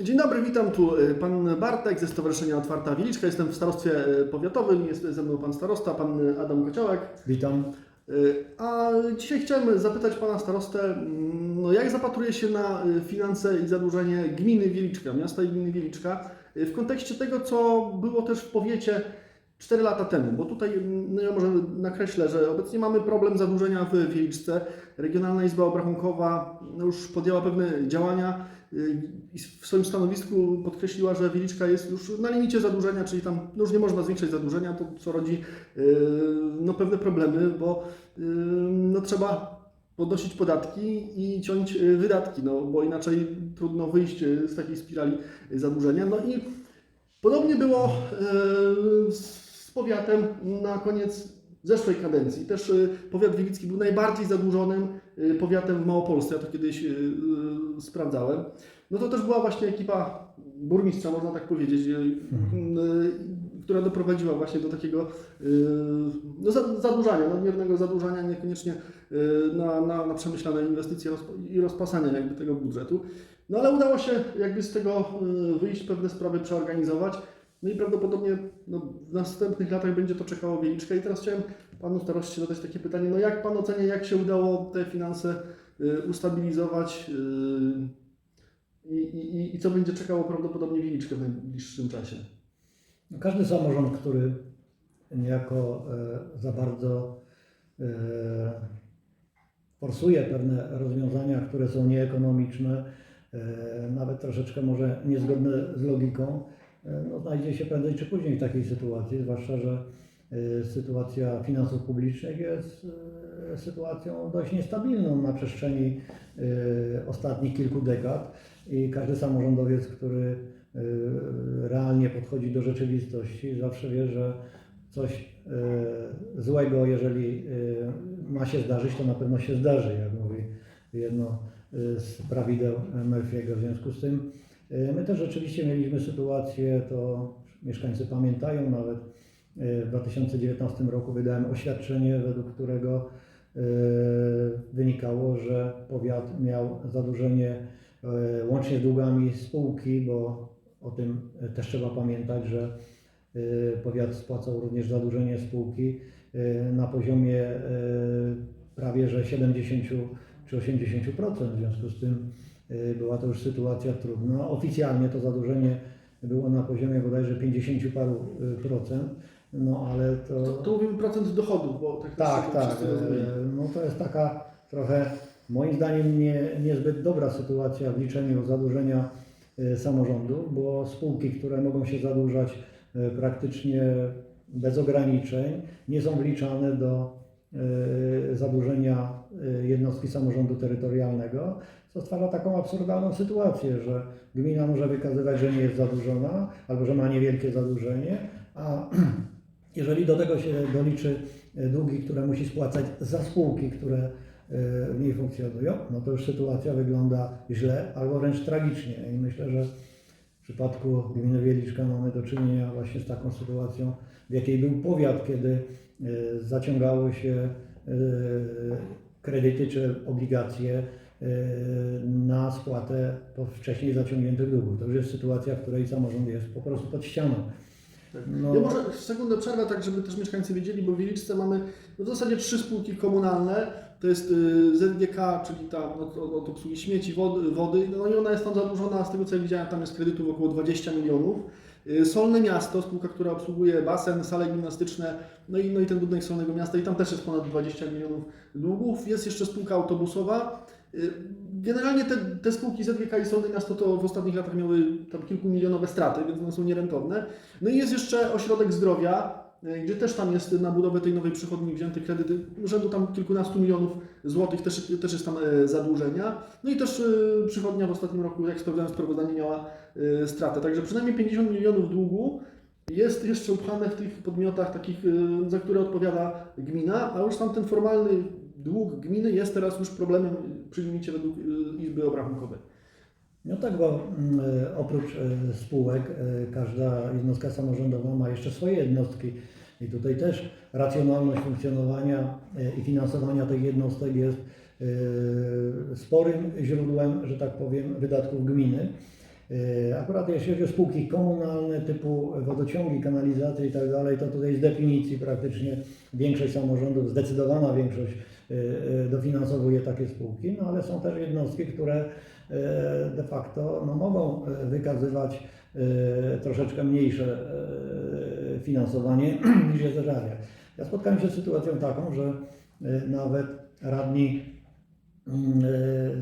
Dzień dobry, witam tu y, pan Bartek ze Stowarzyszenia Otwarta Wiliczka. Jestem w starostwie y, powiatowym, jest ze mną pan starosta, pan Adam Kociołek. Witam. Y, A dzisiaj chciałem zapytać pana starostę, mm, no jak zapatruje się na finanse i zadłużenie gminy Wieliczka, miasta i gminy Wieliczka, w kontekście tego, co było też w powiecie 4 lata temu, bo tutaj mm, no ja może nakreślę, że obecnie mamy problem zadłużenia w Wieliczce. Regionalna Izba Obrachunkowa no, już podjęła pewne działania w swoim stanowisku podkreśliła, że Wieliczka jest już na limicie zadłużenia, czyli tam no już nie można zwiększać zadłużenia, to co rodzi y, no, pewne problemy, bo y, no, trzeba podnosić podatki i ciąć y, wydatki, no, bo inaczej trudno wyjść z takiej spirali zadłużenia. No i podobnie było z powiatem na koniec zeszłej kadencji. Też powiat wilicki był najbardziej zadłużonym powiatem w Małopolsce, ja to kiedyś y, y, sprawdzałem. No to też była właśnie ekipa burmistrza, można tak powiedzieć, y, y, która doprowadziła właśnie do takiego y, no, za- zadłużania, nadmiernego zadłużania, niekoniecznie y, na, na, na przemyślane inwestycje i rozpasania jakby tego budżetu. No ale udało się jakby z tego y, wyjść, pewne sprawy przeorganizować. No i prawdopodobnie no, w następnych latach będzie to czekało Wieliczka. I teraz chciałem Panu staroście zadać takie pytanie, no jak Pan ocenia, jak się udało te finanse y, ustabilizować y, i, i, i co będzie czekało prawdopodobnie Wieliczkę w najbliższym czasie? No, Każdy samorząd, który niejako e, za bardzo e, forsuje pewne rozwiązania, które są nieekonomiczne, e, nawet troszeczkę może niezgodne z logiką, e, no, znajdzie się prędzej czy później w takiej sytuacji, zwłaszcza, że e, sytuacja finansów publicznych jest e, sytuacją dość niestabilną na przestrzeni ostatnich kilku dekad i każdy samorządowiec, który realnie podchodzi do rzeczywistości, zawsze wie, że coś złego, jeżeli ma się zdarzyć, to na pewno się zdarzy, jak mówi jedno z prawideł Murphy'ego. W związku z tym my też rzeczywiście mieliśmy sytuację, to mieszkańcy pamiętają, nawet e, w 2019 roku wydałem oświadczenie, według którego e, wynikało, że powiat miał zadłużenie e, łącznie z długami spółki, bo o tym też trzeba pamiętać, że e, powiat spłacał również zadłużenie spółki e, na poziomie e, prawie że 70 czy 80%. W związku z tym e, była to już sytuacja trudna. Oficjalnie to zadłużenie było na poziomie bodajże 50 paru e, procent, no ale To, to mówimy procent dochodów, bo tak, tak, tak. e, No to jest taka trochę, moim zdaniem, nie, niezbyt dobra sytuacja w liczeniu zadłużenia samorządu, bo spółki, które mogą się zadłużać praktycznie bez ograniczeń, nie są wliczane do zadłużenia e, jednostki samorządu terytorialnego, co stwarza taką absurdalną sytuację, że gmina może wykazywać, że nie jest zadłużona albo że ma niewielkie zadłużenie, a jeżeli do tego się doliczy e, długi, które musi spłacać za spółki, które e, w niej funkcjonują, no to już sytuacja wygląda źle albo wręcz tragicznie. I myślę, że w przypadku gminy Wieliczka mamy do czynienia właśnie z taką sytuacją, w jakiej był powiat, kiedy e, zaciągało się e, kredyty czy obligacje e, na spłatę wcześniej zaciągniętych długów. To już jest sytuacja, w której samorząd jest po prostu pod ścianą. No. Ja może sekundę przerwę, tak żeby też mieszkańcy wiedzieli, bo w Wieliczce mamy w zasadzie trzy spółki komunalne. To jest y, ZGK, czyli ta no, od, od obsługi śmieci, wody, wody, no i ona jest tam zadłużona, z tego co ja widziałem, tam jest kredytów około 20 milionów. Y, Solne Miasto, spółka, która obsługuje basen, sale gimnastyczne, no i, no i ten budynek Solnego Miasta i tam też jest ponad 20 milionów długów. Jest jeszcze spółka autobusowa. Y, Generalnie te, te spółki ZGK i Solne Miasto to w ostatnich latach miały tam kilkumilionowe straty, więc one są nierentowne. No i jest jeszcze ośrodek zdrowia, gdzie też tam jest na budowę tej nowej przychodni wzięty kredyt rzędu tam kilkunastu milionów złotych, też, też jest tam e, zadłużenia. No i też e, przychodnia w ostatnim roku, jak sprawdzałem sprawozdanie, miała e, stratę. Także przynajmniej 50 milionów długu jest jeszcze upchane w tych podmiotach takich, e, za które odpowiada gmina, a już tam ten formalny dług gminy jest teraz już problemem przy limicie według e, Izby Obrachunkowej. No tak, bo mm, e, oprócz e, spółek e, każda jednostka samorządowa ma jeszcze swoje jednostki i tutaj też racjonalność funkcjonowania i finansowania tych jednostek jest sporym źródłem, że tak powiem, wydatków gminy. Akurat jeśli chodzi o spółki komunalne typu wodociągi, kanalizacje i tak dalej, to tutaj z definicji praktycznie większość samorządów, zdecydowana większość dofinansowuje takie spółki, no ale są też jednostki, które e, de facto no, mogą wykazywać troszeczkę mniejsze finansowanie niż jest realia. Ja spotkałem się z sytuacją taką, że nawet radni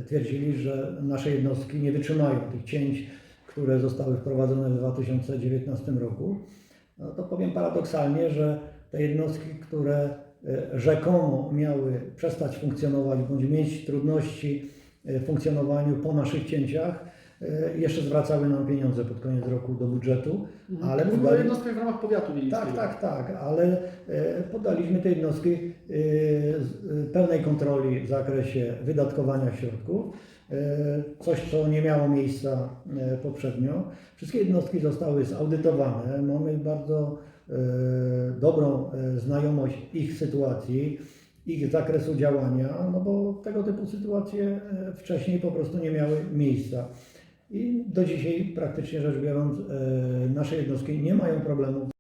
twierdzili, że nasze jednostki nie wytrzymają tych cięć, które zostały wprowadzone w 2019 roku. No to powiem paradoksalnie, że te jednostki, które rzekomo miały przestać funkcjonować bądź mieć trudności e, w funkcjonowaniu po naszych cięciach, e, jeszcze zwracały nam pieniądze pod koniec roku do budżetu, ale Mówimy o podali- jednostkach w ramach powiatu tak, tak, tak, ale e, poddaliśmy te jednostki e, e, pełnej kontroli w zakresie wydatkowania środków. E, Coś, co nie miało miejsca e, poprzednio. Wszystkie jednostki zostały zaudytowane. Mamy bardzo e, dobrą e, znajomość ich sytuacji, ich zakresu działania, no bo tego typu sytuacje e, wcześniej po prostu nie miały miejsca. I do dzisiaj praktycznie rzecz biorąc e, nasze jednostki nie mają problemów